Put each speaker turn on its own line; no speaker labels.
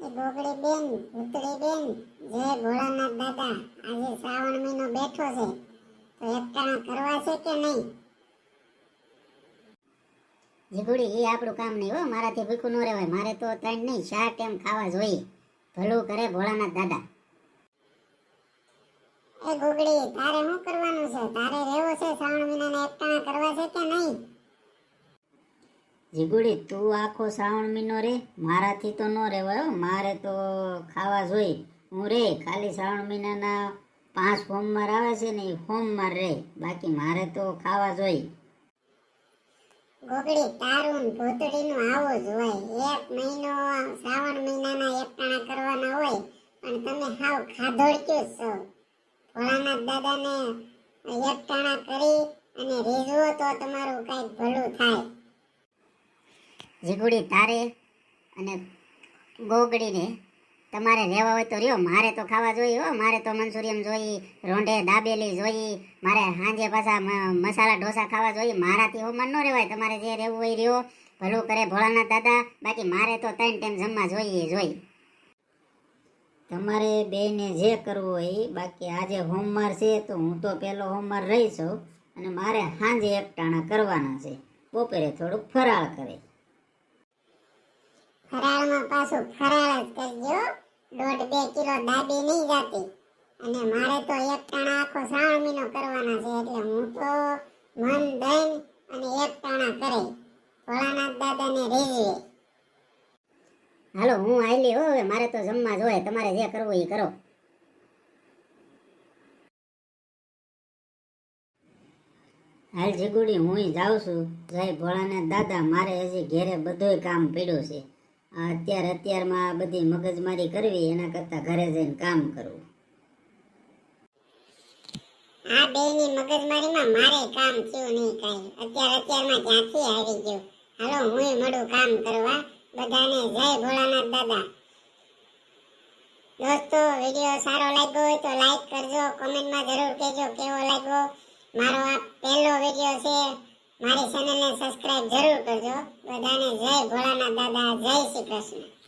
ગોગડી બેન ભૂતળી બેન જય ભોળાનાથ દાદા આજે શ્રાવણ મહિનો બેઠો છે તો એકટાણા કરવા છે કે નહીં?
જીગુડી એ આપણું કામ નહીં હો મારાથી ભૂખું ન રહેવાય. મારે તો ત્રણ નહીં ચાર ટાઈમ ખાવા જોઈએ. ભલું કરે ભોળાનાથ દાદા.
એ ગોગડી તારે શું કરવાનું છે? તારે રહેવું છે શ્રાવણ મહિનાને એકટાણા કરવા છે કે નહીં?
જીગુડી, તું આખો શ્રાવણ મહિનો રે? મારાથી તો ન રહેવાય મારે તો ખાવા જોઈ હું રે, ખાલી શ્રાવણ મહિનાના પાંચ સોમવાર આવે છે ને એ સોમવાર રે. બાકી મારે તો ખાવા જોઈ
ગોગડી, તારું ને ભૂતળીનું આવું જ હોય એક મહિનો શ્રાવણ મહિનાના એકટાણા કરવાના હોય, પણ તમે હાવ કે છો. ભોળાનાથ દાદાને એકટાણા કરી અને રીઝવો તો તમારું કાંઈક ભલું થાય.
જીગુડી તારે અને ગોગડીને તમારે રહેવા હોય તો રહ્યો. મારે તો ખાવા જોઈએ હો. મારે તો મંચુરિયમ જોઈ રોંઢે દાબેલી જોઈ મારે સાંજે પાછા મસાલા ઢોસા ખાવા જોઈએ. મારાથી હોમર ન રહેવાય. તમારે જે રહેવું હોય રહ્યો. ભલું કરે ભોળાના દાદા. બાકી મારે તો ત્રણ ટાઈમ જમવા જોઈએ જોઈ. તમારે બેને જે કરવું હોય. બાકી આજે હોમવાર છે તો હું તો પહેલો હોમવાર રહી છું અને મારે સાંજે એક ટાણા કરવાના છે. બપોરે થોડુંક ફરાળ કરે.
ફરાળમાં પાછું ફરાળ જ કરજો. દોઢ બે કિલો દાબી નહીં જાતી. અને મારે તો એક ટાણા આખો શ્રાવણ કરવાના છે એટલે હું તો મન દઈને અને એક ટાણા કરે. ભોળાનાથ દાદાને રીઝવે
હાલો, હું આયલી હો, હવે મારે તો જમવા જોઈએ તમારે જે કરવું એ કરો. હાલ જીગુડી, હું જાઉં છું. જય ભોળાનાથ દાદા, મારે હજી ઘેરે બધુંય કામ પડ્યું છે. અત્યાર અત્યારમાં બધી મગજમારી કરવી, એના કરતાં ઘરે જઈને કામ કરવું.
આ બેની મગજમારીમાં મારે કામ થયું નહીં કાંઈ. અત્યાર અત્યારમાં ક્યાંથી આવી ગયો? હાલો હું મળું કામ કરવા. બધાને જય ભોળાનાથ દાદા. દોસ્તો, વીડિયો સારો લાગ્યો હોય તો લાઈક કરજો, કોમેન્ટમાં જરૂર કહેજો કેવો લાગ્યો. મારો આ પહેલો વીડિયો છે. મારી ચેનલને સબસ્ક્રાઇબ જરૂર કરજો. બધાને જય ભોળાનાથ દાદા જય શ્રી કૃષ્ણ.